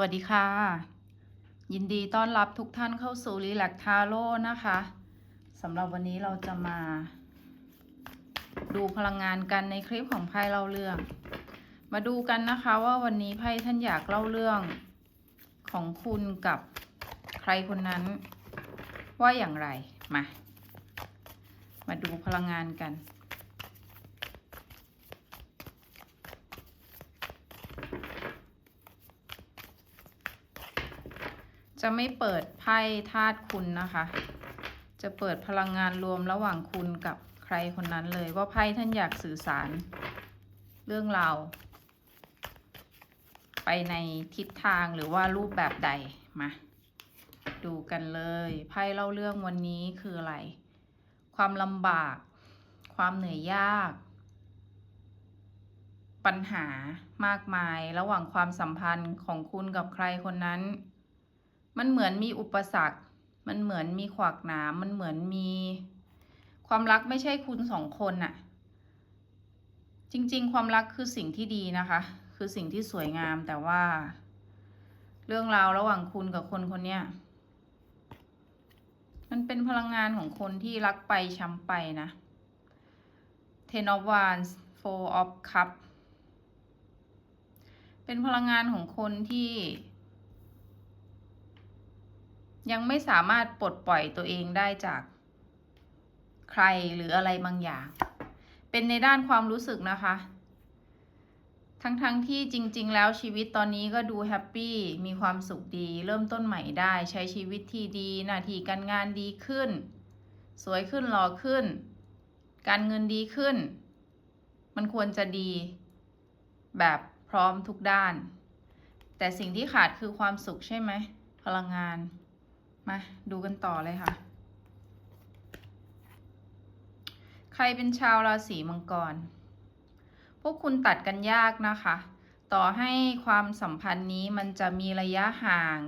วัสดีค่ะ ยินดีต้อนรับทุกท่านเข้าสู่รีแลกทาโร่นะคะสำหรับวันนี้เราจะมา ดูพลังงานกันในคลิปของไพ่เล่าเรื่อง มาดูกันนะคะว่าวันนี้ไพ่ท่านอยากเล่าเรื่องของคุณกับใครคนนั้น ว่าอย่างไรมา มาดูพลังงานกัน จะไม่เปิดไพ่ธาตุคุณนะคะ จะเปิดพลังงานรวมระหว่างคุณกับใครคนนั้นเลย ว่าไพ่ท่านอยากสื่อสาร เรื่องราวไปในทิศทางหรือว่ารูปแบบใดมาดูกันเลยไพ่เล่าเรื่องวันนี้คืออะไร ความลำบาก ความเหนื่อยยาก ปัญหามากมายระหว่างความสัมพันธ์ของคุณกับใครคนนั้น มันเหมือนมีอุปสรรค มันเหมือนมีขวากหนามมันเหมือนมี ความรักไม่ใช่คุณสองคนน่ะ จริง ๆ ความรักคือสิ่งที่ดีนะคะ คือสิ่งที่สวยงามแต่ว่า เรื่องราวระหว่างคุณกับคนคนเนี้ยมันเป็นพลังงานของคนที่รักไปช้ำไปนะ Ten of Wands Four of cups เป็นพลังงานของคนที่ ยังไม่สามารถปลดปล่อยตัวเองได้จากใครหรืออะไรบางอย่าง เป็นในด้านความรู้สึกนะคะ ทั้งๆทที่จริง ๆ แล้วชีวิตตอนนี้ก็ดูแฮปปี้มีความสุขดี เริ่มต้นใหม่ได้ใช้ชีวิตที่ดีหน้าที่การงานดีขึ้น สวยขึ้นหล่อขึ้น การเงินดีขึ้น มันควรจะดี แบบพร้อมทุกด้าน แต่สิ่งที่ขาดคือความสุขใช่ไหมพลังงาน มาดูกันต่อเลยค่ะ ใครเป็นชาวราศีมังกร พวกคุณตัดกันยากนะคะ ต่อให้ความสัมพันธ์นี้มันจะมีระยะห่าง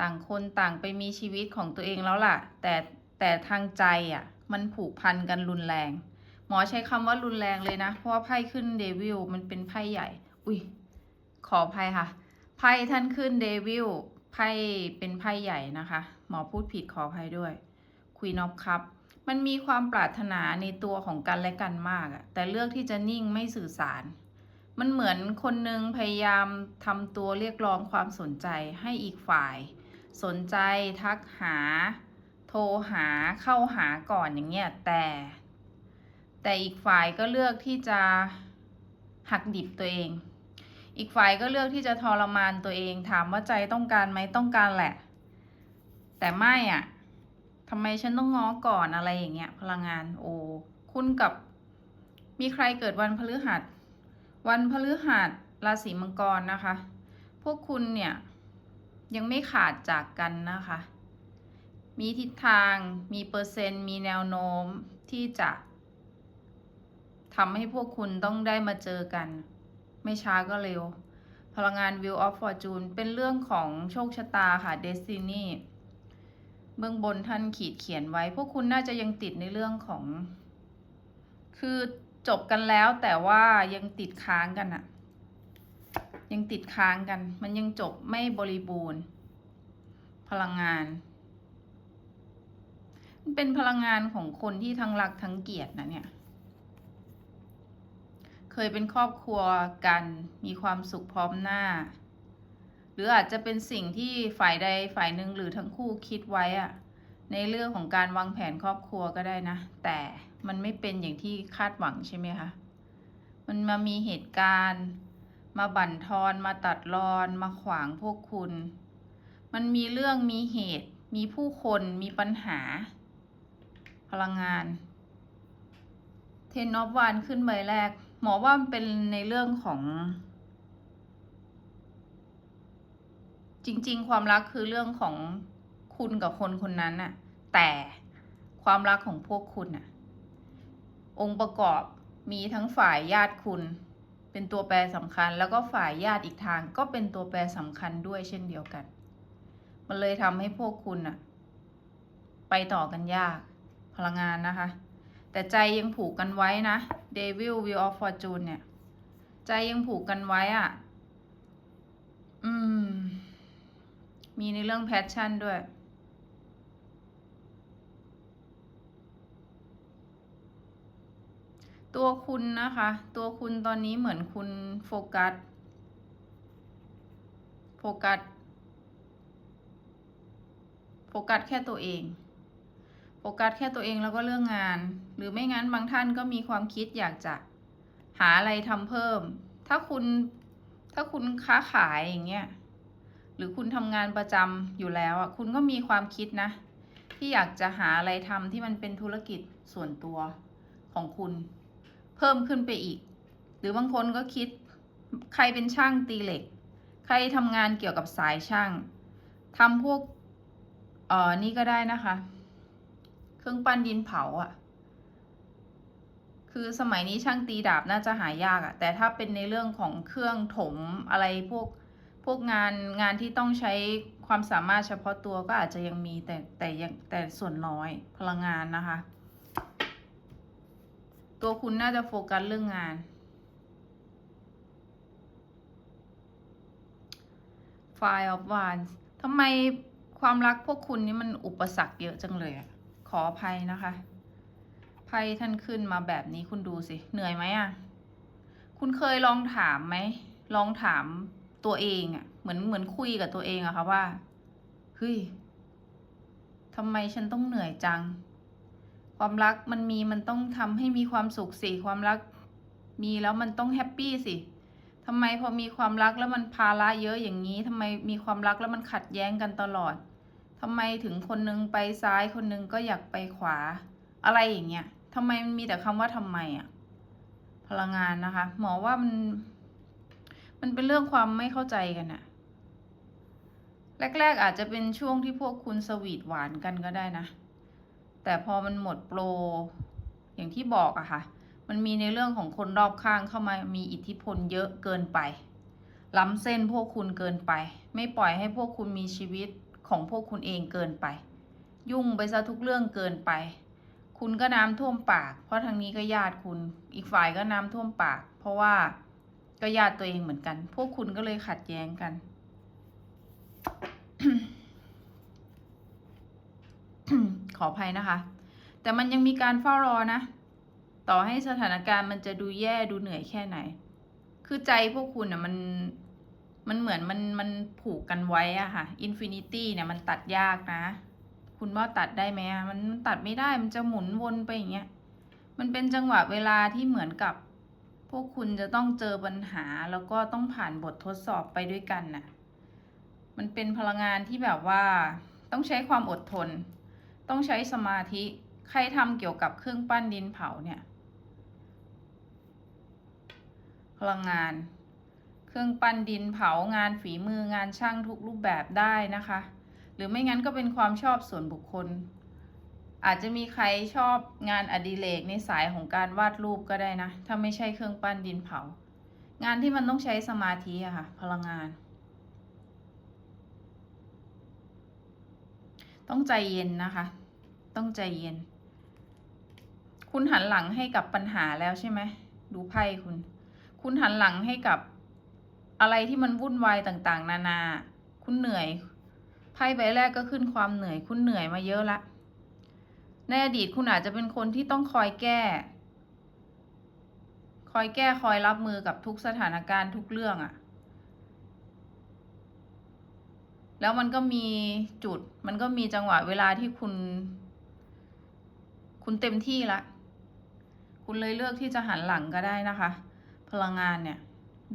ต่างคนต่างไปมีชีวิตของตัวเองแล้วล่ะ แต่แต่ทางใจอะ มันผูกพันกันรุนแรง หมอใช้คำว่ารุนแรงเลยนะ เพราะว่าไพ่ขึ้นเดวิลมันเป็นไพ่ใหญ่ อุ้ยขออภัยค่ะ ไพ่ท่านขึ้นเดวิล ไพ่เป็นไพ่ใหญ่นะคะ หมอพูดผิดขออภัยด้วย Queen of Cup มันมีความปรารถนาในตัวของกันและกันมากอะแต่เลือกที่จะนิ่งไม่สื่อสาร มันเหมือนคนหนึ่งพยายามทำตัวเรียกร้องความสนใจให้อีกฝ่าย สนใจทักหา โทรหาเข้าหาก่อนอย่างเงี้ยแต่ แต่อีกฝ่ายก็เลือกที่จะหักดิบตัวเอง อีกฝ่ายก็เลือกที่จะทรมานตัวเองถามว่าใจต้องการไหมต้องการแหละ แต่ไม่อะทำไมฉันต้องง้อก่อนอะไรอย่างเงี้ย พลังงานโอคุณกับมีใครเกิดวันพฤหัส วันพฤหัสราศีมังกรนะคะ พวกคุณเนี่ยยังไม่ขาดจากกันนะคะ มีทิศทาง มีเปอร์เซ็นต์ มีแนวโน้มที่จะทำให้พวกคุณต้องได้มาเจอกัน ไม่ช้าก็เร็ว พลังงาน Wheel of Fortune เป็นเรื่องของโชคชะตาค่ะ Destiny เบื้องบนท่านขีดเขียนไว้ พวกคุณน่าจะยังติดในเรื่องของ คือจบกันแล้วแต่ว่ายังติดค้างกันอะยังติดค้างกัน มันยังจบไม่บริบูรณ์ พลังงาน มันเป็นพลังงานของคนที่ทั้งรักทั้งเกลียดนะเนี่ย เคยเป็นครอบครัวกัน มีความสุขพร้อมหน้า หรืออาจจะเป็นสิ่งที่ฝ่ายใดฝ่ายหนึ่งหรือทั้งคู่คิดไว้อะในเรื่องของการวางแผนครอบครัวก็ได้นะ แต่มันไม่เป็นอย่างที่คาดหวังใช่ไหมคะมันมามีเหตุการณ์ มาบั่นทอนมาตัดรอน มาขวางพวกคุณ มันมีเรื่องมีเหตุ มีผู้คนมีปัญหา พลังงาน เทนนอฟวานขึ้นใบแรก หมอว่ามันเป็นในเรื่องของ จริง ๆ ความรักคือเรื่องของคุณกับคนคนนั้นน่ะ แต่ความรักของพวกคุณน่ะ องค์ประกอบมีทั้งฝ่ายญาติคุณ เป็นตัวแปรสำคัญ แล้วก็ฝ่ายญาติอีกทาง ก็เป็นตัวแปรสำคัญด้วยเช่นเดียวกัน มันเลยทำให้พวกคุณน่ะ ไปต่อกันยากพลังงานนะคะ แต่ใจยังผูกกันไว้นะ Devil Wheel of Fortune เนี่ย ใจยังผูกกันไว้อะ่ะ อืม มีในเรื่องแพชชั่นด้วย ตัวคุณนะคะ ตัวคุณตอนนี้เหมือนคุณโฟกัส โฟกัส โฟกัสแค่ตัวเอง โฟกัสแค่ตัวเองแล้วก็เรื่องงาน หรือไม่งั้นบางท่านก็มีความคิดอยากจะหาอะไรทำเพิ่ม ถ้าคุณถ้าคุณค้าขายอย่างเงี้ยหรือคุณทำงานประจำอยู่แล้วอะคุณก็มีความคิดนะ ที่อยากจะหาอะไรทำที่มันเป็นธุรกิจส่วนตัวของคุณ เพิ่มขึ้นไปอีก หรือบางคนก็คิดใครเป็นช่างตีเหล็ก ใครทำงานเกี่ยวกับสายช่างทำพวกเอ่อนี่ก็ได้นะคะ เครื่องปั้นดินเผาอะ่ะ คือสมัยนี้ช่างตีดาบน่าจะหายากอะ่ะ แต่ถ้าเป็นในเรื่องของเครื่องถมอะไรพวกพวกงานงานที่ต้องใช้ความสามารถเฉพาะตัวก็อาจจะยังมีแต่แต่ยังแต่ส่วนน้อยพลังงานนะคะ ตัวคุณน่าจะโฟกัสเรื่องงาน File of Wands ทำไมความรักพวกคุณนี่มันอุปสรรคเยอะจังเลยอะ ขออภัยนะคะ ไพ่ท่านขึ้นมาแบบนี้คุณดูสิ เหนื่อยไหมอะคุณเคยลองถามไหม ลองถามตัวเองอะเหมือนเหมือนคุยกับตัวเองอะค่ะว่าเฮ้ยทำไมฉันต้องเหนื่อยจัง ความรักมันมีมันต้องทำให้มีความสุขสิ ความรักมีแล้วมันต้องแฮปปี้สิทำไมพอมีความรักแล้วมันภาระเยอะอย่างนี้ทำไมมีความรักแล้วมันขัดแย้งกันตลอด ทำไมถึงคนนึงไปซ้ายคนนึงก็อยากไปขวา อะไรอย่างเงี้ยทำไมมันมีแต่คำว่าทำไมอะพลังงานนะคะ หมอว่ามัน มันเป็นเรื่องความไม่เข้าใจกันอะแรก ๆ อาจจะเป็นช่วงที่พวกคุณสวีทหวานกันก็ได้นะ แต่พอมันหมดโปร อย่างที่บอกอะค่ะ มันมีในเรื่องของคนรอบข้างเข้ามามีอิทธิพลเยอะเกินไป ล้ำเส้นพวกคุณเกินไป ไม่ปล่อยให้พวกคุณมีชีวิต ของพวกคุณเองเกินไป ยุ่งไปซะทุกเรื่องเกินไป คุณก็น้ำท่วมปาก เพราะทางนี้ก็ญาติคุณ อีกฝ่ายก็น้ำท่วมปาก เพราะว่าก็ญาติตัวเองเหมือนกัน พวกคุณก็เลยขัดแย้งกัน ขออภัยนะคะ แต่มันยังมีการเฝ้ารอนะ ต่อให้สถานการณ์มันจะดูแย่ดูเหนื่อยแค่ไหน คือใจพวกคุณอะมัน มันเหมือนมันมันผูกกันไว้อะค่ะอินฟินิตี้เนี่ยมันตัดยากนะ คุณว่าตัดได้ไหมอะมันตัดไม่ได้มันจะหมุนวนไปอย่างเงี้ยมันเป็นจังหวะเวลาที่เหมือนกับ พวกคุณจะต้องเจอปัญหาแล้วก็ต้องผ่านบททดสอบไปด้วยกันน่ะมันเป็นพลังงานที่แบบว่า ต้องใช้ความอดทน ต้องใช้สมาธิใครทำเกี่ยวกับเครื่องปั้นดินเผาเนี่ย พลังงาน เครื่องปั้นดินเผางานฝีมืองานช่างทุกรูปแบบได้นะคะ หรือไม่งั้นก็เป็นความชอบส่วนบุคคล อาจจะมีใครชอบงานอดิเรกในสายของการวาดรูปก็ได้นะ ถ้าไม่ใช่เครื่องปั้นดินเผา งานที่มันต้องใช้สมาธิอะค่ะ พลังงาน ต้องใจเย็นนะคะ ต้องใจเย็น คุณหันหลังให้กับปัญหาแล้วใช่ไหมดูไพ่คุณ คุณหันหลังให้กับ อะไรที่มันวุ่นวายต่างๆ นานา คุณเหนื่อย ไพ่ใบแรกก็ขึ้นความเหนื่อย คุณเหนื่อยมาเยอะละ ในอดีตคุณอาจจะเป็นคนที่ต้องคอยแก้ คอยแก้คอยรับมือกับทุกสถานการณ์ทุกเรื่องอะแล้วมันก็มีจุด มันก็มีจังหวะเวลาที่คุณ คุณเต็มที่ละ คุณเลยเลือกที่จะหันหลังก็ได้นะคะ พลังงานเนี่ย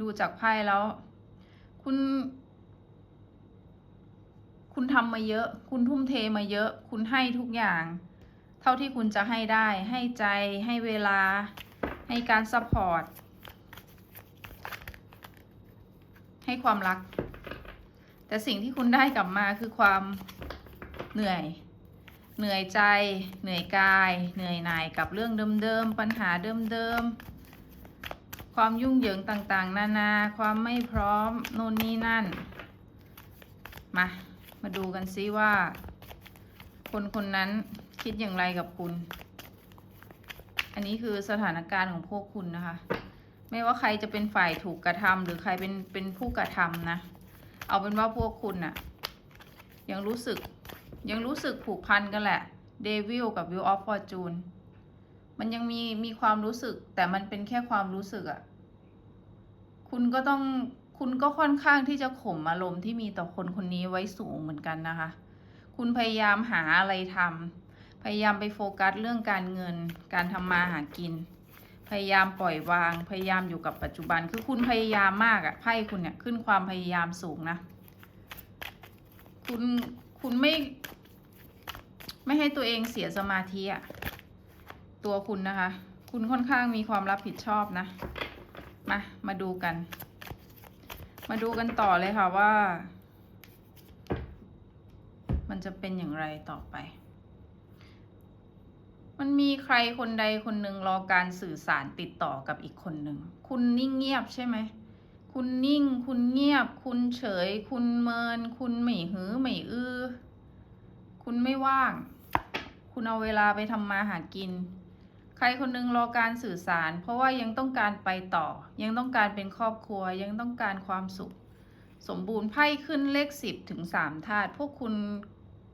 ดูจากไพ่แล้ว คุณ คุณทำมาเยอะ คุณทุ่มเทมาเยอะ คุณให้ทุกอย่าง เท่าที่คุณจะให้ได้ ให้ใจ ให้เวลา ให้การซัพพอร์ต ให้ความรัก แต่สิ่งที่คุณได้กลับมาคือความเหนื่อยเหนื่อยใจ เหนื่อยกาย เหนื่อยหน่ายกับเรื่องเดิมๆ ปัญหาเดิมๆ ความยุ่งเหยิงต่างๆ นานา ความไม่พร้อมโน่นนี่นั่น มา มาดูกันซิว่า คนคนนั้นคิดอย่างไรกับคุณ อันนี้คือสถานการณ์ของพวกคุณนะคะ ไม่ว่าใครจะเป็นฝ่ายถูกกระทำหรือใครเป็นเป็นผู้กระทำนะ เอาเป็นว่าพวกคุณน่ะยังรู้สึกยังรู้สึกผูกพันกันแหละเดวิลกับวิวออฟฟอร์จูนมันยังมีมีความรู้สึกแต่มันเป็นแค่ความรู้สึกอะ คุณก็ต้องคุณก็ค่อนข้างที่จะข่มอารมณ์ที่มีต่อคนคนนี้ไว้สูงเหมือนกันนะคะ คุณพยายามหาอะไรทำพยายามไปโฟกัสเรื่องการเงิน การทำมาหากิน พยายามปล่อยวาง พยายามอยู่กับปัจจุบัน คือคุณพยายามมากอะไพ่คุณเนี่ยขึ้นความพยายามสูงนะ คุณคุณไม่ ไม่ให้ตัวเองเสียสมาธิอะตัวคุณนะคะ คุณค่อนข้างมีความรับผิดชอบนะ มามาดูกัน มาดูกันต่อเลยค่ะว่า มันจะเป็นอย่างไรต่อไป มันมีใครคนใดคนหนึ่งรอการสื่อสารติดต่อกับอีกคนหนึ่ง คุณนิ่งเงียบใช่ไหม คุณนิ่ง คุณเงียบ คุณเฉย คุณเมิน คุณไม่หือไม่อื้อ คุณไม่ว่าง คุณเอาเวลาไปทำมาหากิน ใครคนหนึงรอการสื่อสาร เพราะว่ายังต้องการไปต่อ ยังต้องการเป็นครอบครัว ยังต้องการความสุข สมบูรณ์ไพ่ขึ้นเลขสิบถึงสามธาตุพวกคุณ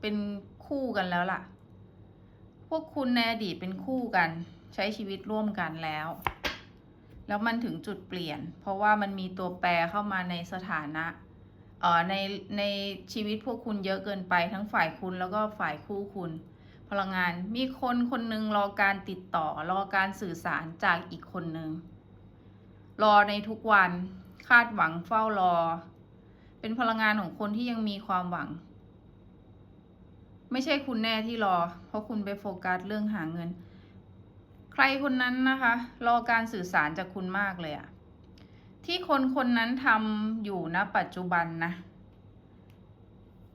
เป็นคู่กันแล้วล่ะ พวกคุณในอดีตเป็นคู่กัน ใช้ชีวิตร่วมกันแล้ว แล้วมันถึงจุดเปลี่ยน เพราะว่ามันมีตัวแปรเข้ามาในสถานะเอ่อในในชีวิตพวกคุณเยอะเกินไปทั้งฝ่ายคุณแล้วก็ฝ่ายคู่คุณ พลังงานมีคนคนหนึ่งรอการติดต่อรอการสื่อสารจากอีกคนหนึ่งรอในทุกวันคาดหวังเฝ้ารอ เป็นพลังงานของคนที่ยังมีความหวัง ไม่ใช่คุณแน่ที่รอ เพราะคุณไปโฟกัสเรื่องหาเงิน ใครคนนั้นนะคะ รอการสื่อสารจากคุณมากเลยอะที่คนคนนั้นทำอยู่ณปัจจุบันนะ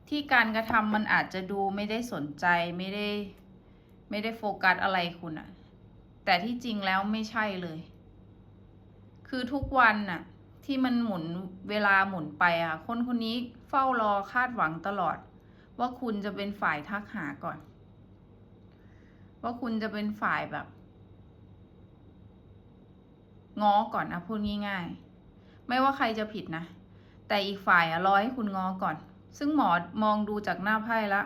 ที่การกระทำมันอาจจะดูไม่ได้สนใจไม่ได้ไม่ได้โฟกัสอะไรคุณอะแต่ที่จริงแล้วไม่ใช่เลย คือทุกวันน่ะที่มันหมุนเวลาหมุนไปอะคนคนนี้เฝ้ารอคาดหวังตลอด ว่าคุณจะเป็นฝ่ายทักหาก่อน ว่าคุณจะเป็นฝ่ายแบบง้อก่อนนะพูดง่ายๆ ไม่ว่าใครจะผิดนะ แต่อีกฝ่ายอะรอให้คุณง้อก่อน ซึ่งหมอมองดูจากหน้าไพ่ละ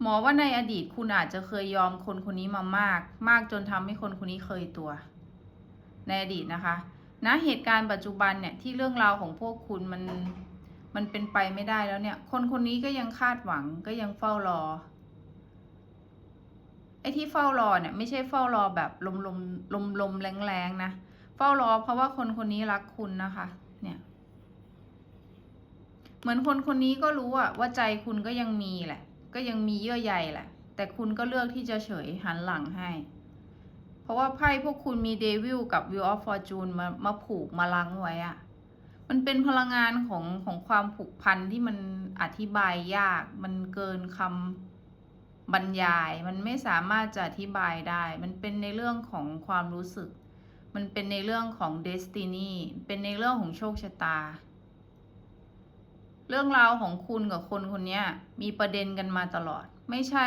หมอว่าในอดีตคุณอาจจะเคยยอมคนคนนี้มามาก มากจนทำให้คนคนนี้เคยตัว ในอดีตนะคะณเหตุการณ์ปัจจุบันเนี่ยที่เรื่องราวของพวกคุณมันมันเป็นไปไม่ได้แล้วเนี่ย คนคนนี้ก็ยังคาดหวังก็ยังเฝ้ารอ ไอ้ที่เฝ้ารอเนี่ยไม่ใช่เฝ้ารอแบบลมลมลมลมแรงๆนะ เฝ้ารอเพราะว่าคนคนนี้รักคุณนะคะ เหมือนคนคนนี้ก็รู้อะว่าใจคุณก็ยังมีแหละ ก็ยังมีเยื่อใยแหละ แต่คุณก็เลือกที่จะเฉยหันหลังให้ เพราะว่าไพ่พวกคุณมีเดวิลกับวิวออฟฟอร์จูนมามาผูกมาลังไว้อะมันเป็นพลังงานของของความผูกพันที่มันอธิบายยาก มันเกินคำบรรยาย มันไม่สามารถจะอธิบายได้ มันเป็นในเรื่องของความรู้สึก มันเป็นในเรื่องของเดสตินีเป็นในเรื่องของโชคชะตา เรื่องราวของคุณกับคนคนนี้มีประเด็นกันมาตลอด ไม่ใช่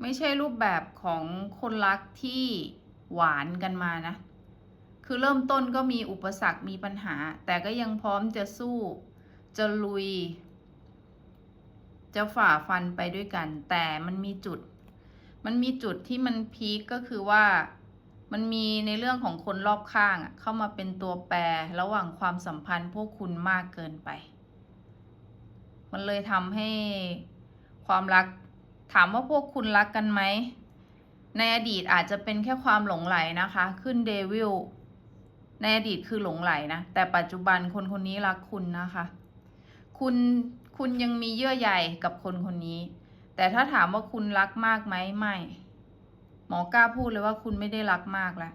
ไม่ใช่รูปแบบของคนรักที่หวานกันมานะ คือเริ่มต้นก็มีอุปสรรคมีปัญหา แต่ก็ยังพร้อมจะสู้ จะลุย จะฝ่าฟันไปด้วยกัน แต่มันมีจุด มันมีจุดที่มันพีคก็คือว่า มันมีในเรื่องของคนรอบข้างอะเข้ามาเป็นตัวแปรระหว่างความสัมพันธ์พวกคุณมากเกินไป มันเลยทำให้ความรักถามว่าพวกคุณรักกันไหม ในอดีตอาจจะเป็นแค่ความหลงไหลนะคะ ขึ้นเดวิลในอดีตคือหลงไหลนะ แต่ปัจจุบันคนคนนี้รักคุณนะคะ คุณคุณยังมีเยื่อใยกับคนคนนี้ แต่ถ้าถามว่าคุณรักมากไหมไม่ หมอกล้าพูดเลยว่าคุณไม่ได้รักมากแล้ว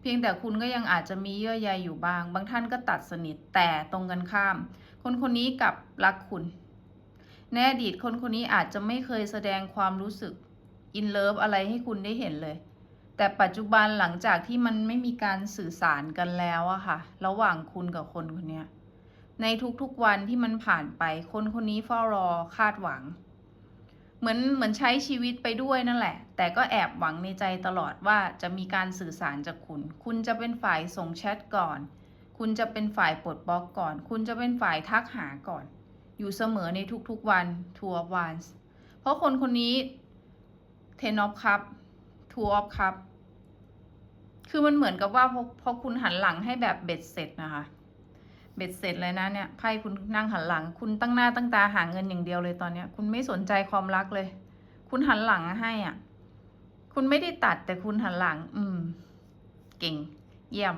เพียงแต่คุณก็ยังอาจจะมีเยื่อใยอยู่บ้าง บางท่านก็ตัดสนิทแต่ตรงกันข้าม คนคนนี้กลับรักคุณ ในอดีตคนคนนี้อาจจะไม่เคยแสดงความรู้สึกอินเลิฟอะไรให้คุณได้เห็นเลย แต่ปัจจุบันหลังจากที่มันไม่มีการสื่อสารกันแล้วอะค่ะ ระหว่างคุณกับคนคนนี้ในทุกๆวันที่มันผ่านไป คนคนนี้เฝ้ารอคาดหวัง เหมือนเหมือนใช้ชีวิตไปด้วยนั่นแหละ แต่ก็แอบหวังในใจตลอดว่าจะมีการสื่อสารจากคุณ คุณจะเป็นฝ่ายส่งแชทก่อน คุณจะเป็นฝ่ายปลดบล็อกก่อน คุณจะเป็นฝ่ายทักหาก่อน อยู่เสมอในทุกๆวัน two of wands เพราะคนคนนี้ ten of cup two of cup คือมันเหมือนกับว่าพอพอคุณหันหลังให้แบบเบ็ดเสร็จนะคะ เบ็ดเสร็จเลยนะเนี่ยไพ่คุณนั่งหันหลัง คุณตั้งหน้าตั้งตาหาเงินอย่างเดียวเลยตอนเนี้ย คุณไม่สนใจความรักเลย คุณหันหลังให้อะ คุณไม่ได้ตัดแต่คุณหันหลัง อืม เก่ง เยี่ยม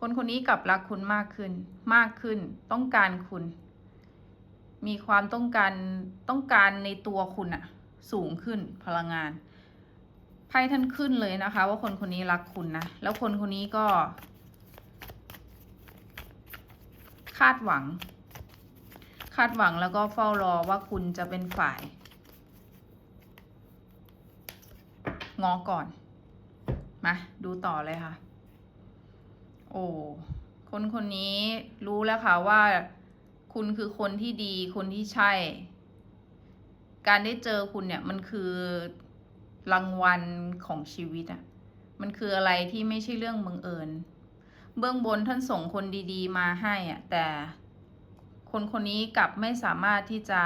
คนคนนี้กลับรักคุณมากขึ้น มากขึ้น ต้องการคุณ มีความต้องการต้องการในตัวคุณอะสูงขึ้นพลังงานไพ่ท่านขึ้นเลยนะคะ ว่าคนคนนี้รักคุณนะแล้วคนคนนี้ก็ คาดหวัง คาดหวังแล้วก็เฝ้ารอว่าคุณจะเป็นฝ่ายงอก่อน มา ดูต่อเลยค่ะ โอ้คนคนนี้รู้แล้วค่ะว่า คุณคือคนที่ดี คนที่ใช่ การได้เจอคุณเนี่ยมันคือรางวัลของชีวิตอะมันคืออะไรที่ไม่ใช่เรื่องบังเอิญ เบื้องบนท่านส่งคนดีๆ มาให้อะแต่คนคนนี้กลับไม่สามารถที่จะ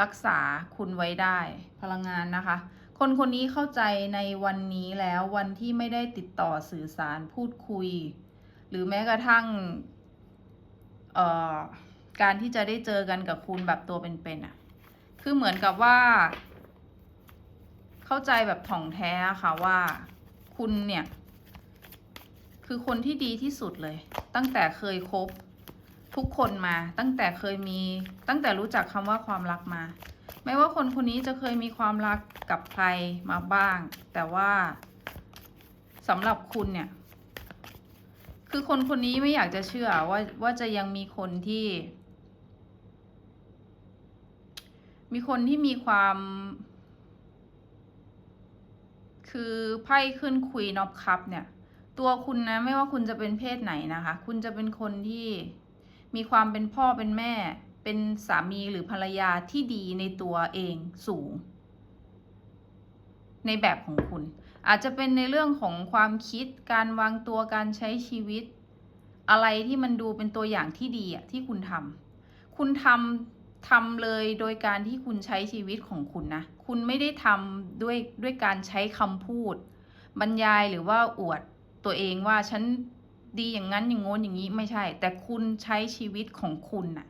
รักษาคุณไว้ได้พลังงานนะคะ คนคนนี้เข้าใจในวันนี้แล้ววันที่ไม่ได้ติดต่อสื่อสารพูดคุย หรือแม้กระทั่งเอ่อการที่จะได้เจอกันกับคุณแบบตัวเป็นๆอะคือเหมือนกับว่า เข้าใจแบบถ่องแท้ค่ะว่า คุณเนี่ย คือคนที่ดีที่สุดเลย ตั้งแต่เคยคบทุกคนมา ตั้งแต่เคยมี ตั้งแต่รู้จักคำว่าความรักมา ไม่ว่าคนคนนี้จะเคยมีความรักกับใครมาบ้าง แต่ว่าสำหรับคุณเนี่ย คือคนคนนี้ไม่อยากจะเชื่อว่าว่าจะยังมีคนที่ มีคนที่มีความคือไพ่ขึ้นคุยนอบคัพเนี่ย ตัวคุณนะไม่ว่าคุณจะเป็นเพศไหนนะคะ คุณจะเป็นคนที่มีความเป็นพ่อเป็นแม่ เป็นสามีหรือภรรยาที่ดีในตัวเองสูง ในแบบของคุณ อาจจะเป็นในเรื่องของความคิดการวางตัวการใช้ชีวิต อะไรที่มันดูเป็นตัวอย่างที่ดีอะที่คุณทำคุณทำทำเลยโดยการที่คุณใช้ชีวิตของคุณนะ คุณไม่ได้ทำด้วยด้วยการใช้คำพูด บรรยายหรือว่าอวด ตัวเองว่าฉันดีอย่างนั้นอย่างโน้นอย่างนี้ไม่ใช่ แต่คุณใช้ชีวิตของคุณน่ะ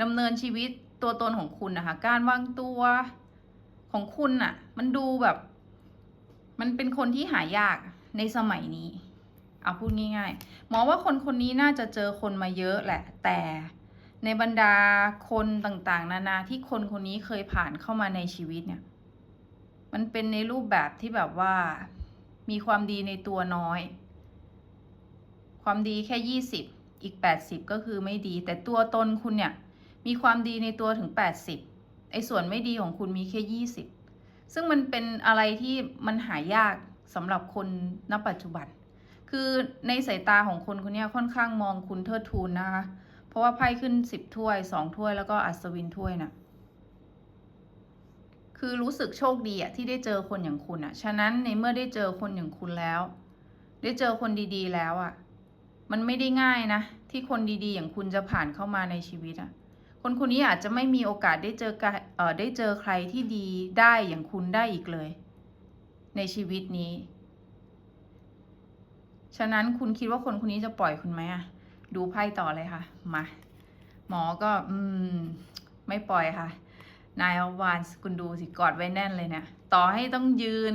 ดำเนินชีวิตตัวตนของคุณนะคะ การวางตัวของคุณน่ะ มันดูแบบ มันเป็นคนที่หายากในสมัยนี้เอาพูดง่ายๆหมอว่าคนคนนี้น่าจะเจอคนมาเยอะแหละ แต่ในบรรดาคนต่างๆ นานาที่คนคนนี้เคยผ่านเข้ามาในชีวิตเนี่ย มันเป็นในรูปแบบที่แบบว่า มีความดีในตัวน้อย ความดีแค่ยี่สิบอีกแปดสิบก็คือไม่ดี แต่ตัวตนคุณเนี่ย มีความดีในตัวถึงแปดสิบไอ้ส่วนไม่ดีของคุณมีแค่ยี่สิบซึ่งมันเป็นอะไรที่มันหายากสำหรับคนณปัจจุบัน คือในสายตาของคนคนเนี้ยค่อนข้างมองคุณเทิดทูนนะคะ เพราะว่าไพ่ขึ้นสิบถ้วยสองถ้วยแล้วก็อัศวินถ้วยน่ะ คือรู้สึกโชคดีอะที่ได้เจอคนอย่างคุณอะฉะนั้นในเมื่อได้เจอคนอย่างคุณแล้ว ได้เจอคนดีๆแล้วอะมันไม่ได้ง่ายนะ ที่คนดีๆ อย่างคุณจะผ่านเข้ามาในชีวิตอะคนคนนี้อาจจะไม่มีโอกาสได้เจอเอ่อได้เจอใครที่ดีได้อย่างคุณได้อีกเลย ในชีวิตนี้ ฉะนั้นคุณคิดว่าคนคนนี้จะปล่อยคุณไหมอะดูไพ่ต่อเลยค่ะ มา หมอก็ อืม ไม่ปล่อยค่ะ นายอวานคุณดูสิกอดไว้แน่นเลยเนี่ยต่อให้ต้องยืน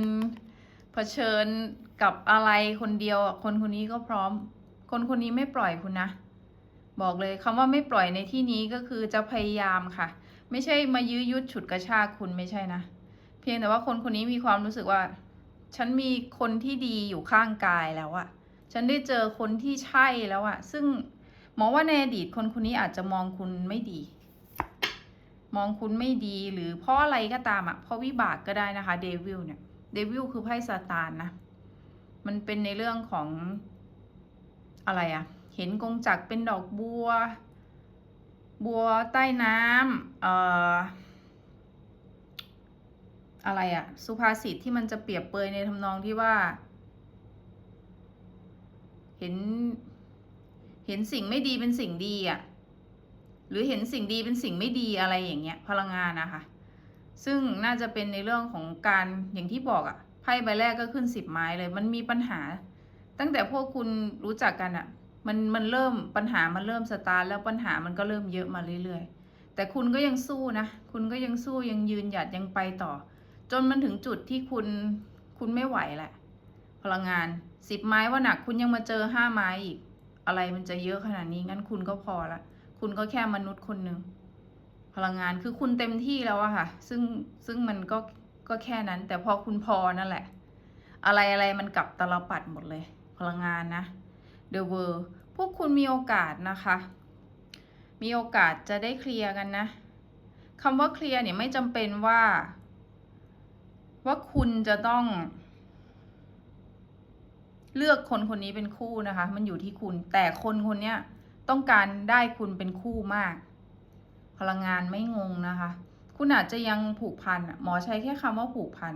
เผชิญกับอะไรคนเดียวคนคนนี้ก็พร้อม คนคนนี้ไม่ปล่อยคุณนะ บอกเลยคำว่าไม่ปล่อยในที่นี้ก็คือจะพยายามค่ะ ไม่ใช่มายื้อยุดฉุดกระชากคุณไม่ใช่นะ เพียงแต่ว่าคนคนนี้มีความรู้สึกว่า ฉันมีคนที่ดีอยู่ข้างกายแล้วอะฉันได้เจอคนที่ใช่แล้วอะซึ่งหมอว่าในอดีตคนคนนี้อาจจะมองคุณไม่ดี มองคุณไม่ดีหรือเพราะอะไรก็ตามอะเพราะวิบากก็ได้นะคะเดวิลเนี่ยเดวิลคือไพ่ซาตานนะมันเป็นในเรื่องของอะไรอะเห็นกงจักเป็นดอกบัว บัวใต้น้ำเอ่ออะไรอะสุภาษิตที่มันจะเปรียบเปรยในทำนองที่ว่า เห็น เห็นสิ่งไม่ดีเป็นสิ่งดีอะ หรือเห็นสิ่งดีเป็นสิ่งไม่ดีอะไรอย่างเงี้ยพลังงานนะคะ ซึ่งน่าจะเป็นในเรื่องของการอย่างที่บอกอะไพ่ใบแรกก็ขึ้นสิบไม้เลย มันมีปัญหา ตั้งแต่พวกคุณรู้จักกันอะมันมันเริ่มปัญหามันเริ่มสตาร์ทแล้วปัญหามันก็เริ่มเยอะมาเรื่อยๆ แต่คุณก็ยังสู้นะ คุณก็ยังสู้ยังยืนหยัดยังไปต่อ จนมันถึงจุดที่คุณคุณไม่ไหวแหละ พลังงานสิบไม้ว่าหนักคุณยังมาเจอห้าไม้อีก อะไรมันจะเยอะขนาดนี้งั้นคุณก็พอละ คุณก็แค่มนุษย์คนหนึ่งพลังงานคือคุณเต็มที่แล้วอะค่ะ ซึ่งซึ่งมันก็ก็แค่นั้น แต่พอคุณพอนั่นแหละ อะไรอะไรมันกลับตลปัดหมดเลย พลังงานนะ The World พวกคุณมีโอกาสนะคะ มีโอกาสจะได้เคลียร์กันนะคำว่าเคลียร์เนี่ยไม่จำเป็นว่า ว่าคุณจะต้อง เลือกคนคนนี้เป็นคู่นะคะ มันอยู่ที่คุณแต่คนคนเนี้ย ต้องการได้คุณเป็นคู่มาก พลังงานไม่งงนะคะ คุณอาจจะยังผูกพันอะหมอใช้แค่คำว่าผูกพัน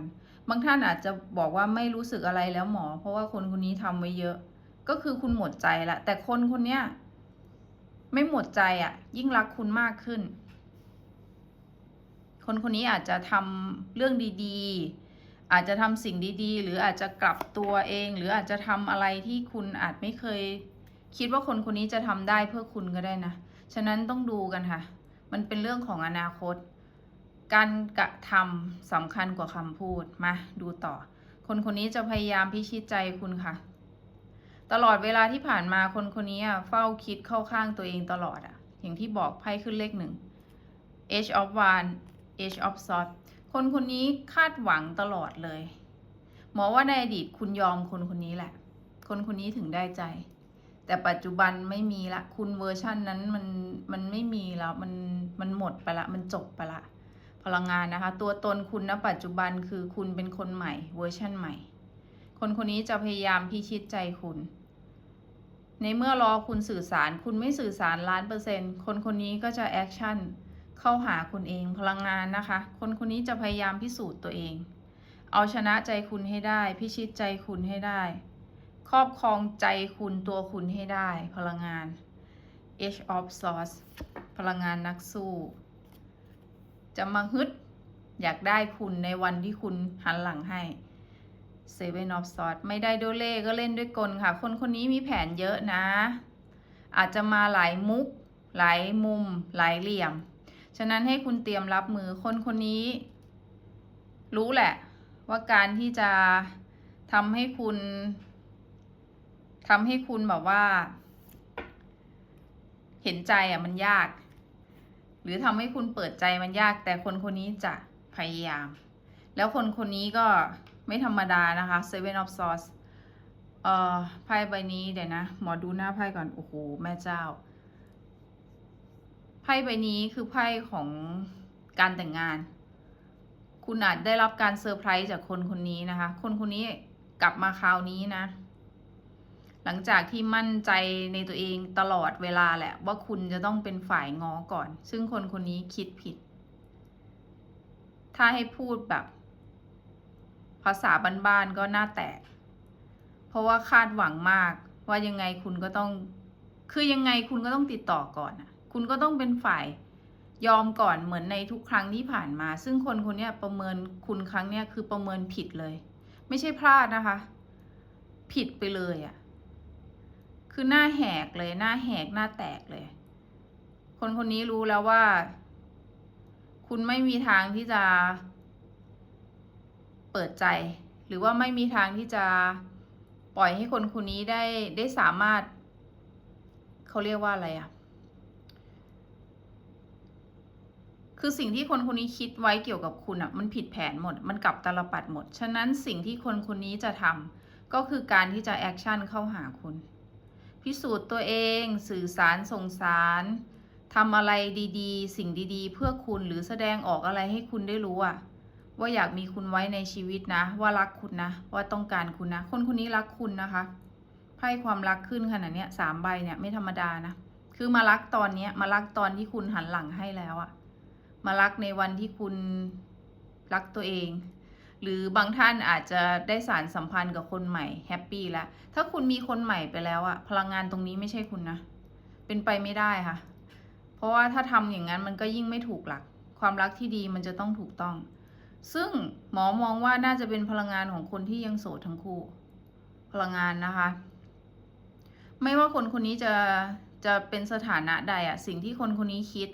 บางท่านอาจจะบอกว่าไม่รู้สึกอะไรแล้วหมอ เพราะว่าคนคนนี้ทำไว้เยอะ ก็คือคุณหมดใจละแต่คนคนเนี้ยไม่หมดใจอะยิ่งรักคุณมากขึ้น คนคนนี้อาจจะทำเรื่องดีๆ อาจจะทำสิ่งดีๆ หรืออาจจะกลับตัวเอง หรืออาจจะทำอะไรที่คุณอาจไม่เคย คิดว่าคนคนนี้จะทำได้เพื่อคุณก็ได้นะ ฉะนั้นต้องดูกันค่ะ มันเป็นเรื่องของอนาคต การกระทำสำคัญกว่าคำพูด มาดูต่อ คนคนนี้จะพยายามพิชิตใจคุณค่ะ ตลอดเวลาที่ผ่านมาคนคนนี้อะเฝ้าคิดเข้าข้างตัวเองตลอดอะอย่างที่บอกไพ่ขึ้นเลขหนึ่ง Age of One Age of Swords คนคนนี้คาดหวังตลอดเลย หมอว่าในอดีตคุณยอมคนคนนี้แหละ คนคนนี้ถึงได้ใจ แต่ปัจจุบันไม่มีละ คุณเวอร์ชันนั้นมันมันไม่มีแล้วมันมันหมดไปละ มันจบไปละ พลังงานนะคะ ตัวตนคุณณปัจจุบันคือคุณเป็นคนใหม่เวอร์ชันใหม่ คนคนนี้จะพยายามพิชิตใจคุณ ในเมื่อรอคุณสื่อสาร คุณไม่สื่อสารล้านเปอร์เซ็นต์คนคนนี้ก็จะแอคชั่นเข้าหาคุณเองพลังงานนะคะ คนคนนี้จะพยายามพิสูจน์ตัวเอง เอาชนะใจคุณให้ได้ พิชิตใจคุณให้ได้ ครอบครองใจคุณตัวคุณให้ได้ พลังงาน H of Swords พลังงานนักสู้ จะมาฮึด อยากได้คุณในวันที่คุณหันหลังให้ Seven of Swords ไม่ได้ด้วยเล่ก็เล่นด้วยกลค่ะ คนคนนี้มีแผนเยอะนะ อาจจะมาหลายมุก หลายมุม หลายเหลี่ยม ฉะนั้นให้คุณเตรียมรับมือคนคนนี้ รู้แหละ ว่าการที่จะทำให้คุณ ทำให้คุณแบบว่า เห็นใจอะมันยาก หรือทำให้คุณเปิดใจมันยาก แต่คนคนนี้จะพยายาม แล้วคนคนนี้ก็ไม่ธรรมดานะคะ Seven of Swords เอ่อไพ่ใบนี้เดี๋ยวนะ หมอดูหน้าไพ่ก่อน โอ้โห แม่เจ้า ไพ่ใบนี้คือไพ่ของการแต่งงาน คุณอาจได้รับการเซอร์ไพรส์จากคนคนนี้นะคะ คนคนนี้กลับมาคราวนี้นะ หลังจากที่มั่นใจในตัวเองตลอดเวลาแหละ ว่าคุณจะต้องเป็นฝ่ายง้อก่อน ซึ่งคนคนนี้คิดผิด ถ้าให้พูดแบบ ภาษาบ้านๆก็หน้าแตก เพราะว่าคาดหวังมากว่ายังไงคุณก็ต้อง คือยังไงคุณก็ต้องติดต่อก่อนอะคุณก็ต้องเป็นฝ่ายยอมก่อนเหมือนในทุกครั้งที่ผ่านมา ซึ่งคนคนนี้ประเมินคุณครั้งเนี้ยคือประเมินผิดเลย ไม่ใช่พลาดนะคะ ผิดไปเลยอะ คือหน้าแหกเลยหน้าแหกหน้าแตกเลย คนคนนี้รู้แล้วว่า คุณไม่มีทางที่จะ เปิดใจ หรือว่าไม่มีทางที่จะปล่อยให้คนคนนี้ได้ได้สามารถ เขาเรียกว่าอะไรอะคือสิ่งที่คนคนนี้คิดไว้เกี่ยวกับคุณอะมันผิดแผนหมด มันกลับตลปัดหมด ฉะนั้นสิ่งที่คนคนนี้จะทำก็คือการที่จะแอคชั่นเข้าหาคุณ พิสูจน์ตัวเอง สื่อสารส่งสารทำอะไรดีๆ สิ่งดีๆ เพื่อคุณหรือแสดงออกอะไรให้คุณได้รู้อะว่าอยากมีคุณไว้ในชีวิตนะ ว่ารักคุณนะ ว่าต้องการคุณนะ คนคนนี้รักคุณนะคะไพ่ความรักขึ้นขนาดเนี้ยสามใบเนี่ยไม่ธรรมดานะคือมารักตอนเนี้ยมารักตอนที่คุณหันหลังให้แล้วอะมารักในวันที่คุณรักตัวเอง หรือบางท่านอาจจะได้สารสัมพันธ์กับคนใหม่แฮปปี้แล้ว ถ้าคุณมีคนใหม่ไปแล้วอะพลังงานตรงนี้ไม่ใช่คุณนะ เป็นไปไม่ได้ค่ะ เพราะว่าถ้าทำอย่างนั้นมันก็ยิ่งไม่ถูกหลัก ความรักที่ดีมันจะต้องถูกต้อง ซึ่งหมอมองว่าน่าจะเป็นพลังงานของคนที่ยังโสดทั้งคู่ พลังงานนะคะ ไม่ว่าคนคนนี้จะจะเป็นสถานะใดอะสิ่งที่คนคนนี้คิด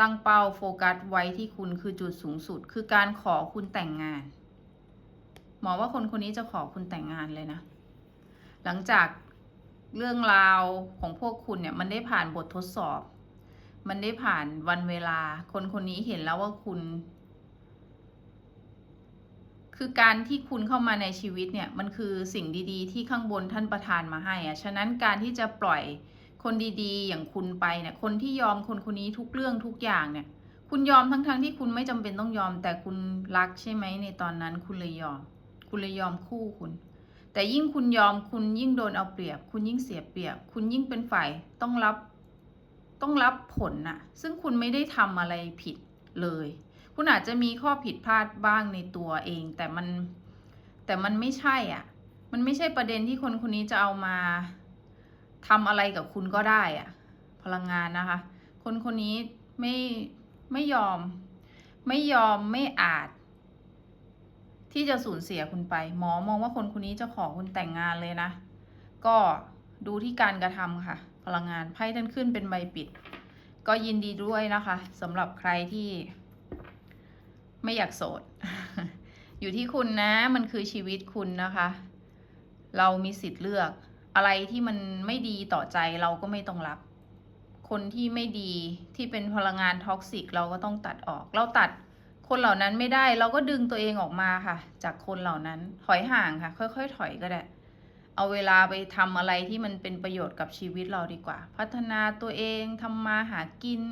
ตั้งเป้าโฟกัสไว้ที่คุณคือจุดสูงสุด คือการขอคุณแต่งงาน หมอว่าคนคนนี้จะขอคุณแต่งงานเลยนะ หลังจากเรื่องราวของพวกคุณเนี่ย มันได้ผ่านบททดสอบ มันได้ผ่านวันเวลา คนคนนี้เห็นแล้วว่าคุณ คือการที่คุณเข้ามาในชีวิตเนี่ย มันคือสิ่งดีๆ ที่ข้างบนท่านประทานมาให้อะฉะนั้นการที่จะปล่อยคนดีๆ อย่างคุณไปเนี่ย คนที่ยอมคนคนนี้ทุกเรื่องทุกอย่างเนี่ย คุณยอมทั้งๆทที่คุณไม่จำเป็นต้องยอม แต่คุณรักใช่ไหมในตอนนั้นคุณเลยยอม คุณเลยยอมคู่คุณ แต่ยิ่งคุณยอมคุณยิ่งโดนเอาเปรียบ คุณยิ่งเสียเปรียบ คุณยิ่งเป็นฝ่ายต้องรับต้องรับผลน่ะ ซึ่งคุณไม่ได้ทำอะไรผิดเลย คุณอาจจะมีข้อผิดพลาดบ้างในตัวเอง แต่มันแต่มันไม่ใช่อะ มันไม่ใช่ประเด็นที่คนคนนี้จะเอามาทำอะไรกับคุณก็ได้อะ พลังงานนะคะ คนคนนี้ไม่ไม่ยอม ไม่ยอมไม่อาจ ที่จะสูญเสียคุณไป หมอมองว่าคนคนนี้จะขอคุณแต่งงานเลยนะ ก็ดูที่การกระทำค่ะ พลังงานไพ่ท่านขึ้นเป็นใบปิด ก็ยินดีด้วยนะคะสำหรับใครที่ ไม่อยากโสด อยู่ที่คุณนะ มันคือชีวิตคุณนะคะ เรามีสิทธิ์เลือก อะไรที่มันไม่ดีต่อใจเราก็ไม่ต้องรับ คนที่ไม่ดีที่เป็นพลังงานท็อกซิกเราก็ต้องตัดออก เราตัด คนเหล่านั้นไม่ได้ เราก็ดึงตัวเองออกมาค่ะ จากคนเหล่านั้นถอยห่างค่ะ ค่อยๆ ถอยก็ได้ เอาเวลาไปทำอะไรที่มันเป็นประโยชน์กับชีวิตเราดีกว่า พัฒนาตัวเองทำมาหากิน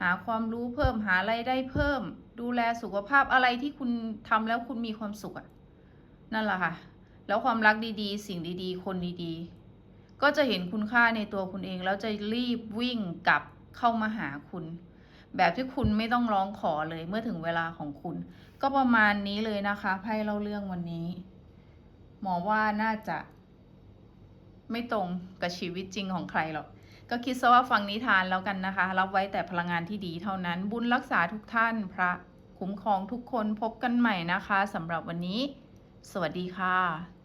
หาความรู้เพิ่มหาไรายได้เพิ่ม ดูแลสุขภาพอะไรที่คุณทำแล้วคุณมีความสุขอะนั่นแหละค่ะ แล้วความรักดีๆ สิ่งดีๆ คนดีๆ ก็จะเห็นคุณค่าในตัวคุณเองแล้วจะรีบวิ่งกลับเข้ามาหาคุณ แบบที่คุณไม่ต้องร้องขอเลยเมื่อถึงเวลาของคุณ ก็ประมาณนี้เลยนะคะไพ่เล่าเรื่องวันนี้ หมอว่าน่าจะ ไม่ตรงกับชีวิตจริงของใครหรอกก็คิดซะว่าฟังนิทานแล้วกันนะคะ รับไว้แต่พลังงานที่ดีเท่านั้น บุญรักษาทุกท่านพระคุ้มครองทุกคนพบกันใหม่นะคะสำหรับวันนี้ สวัสดีค่ะ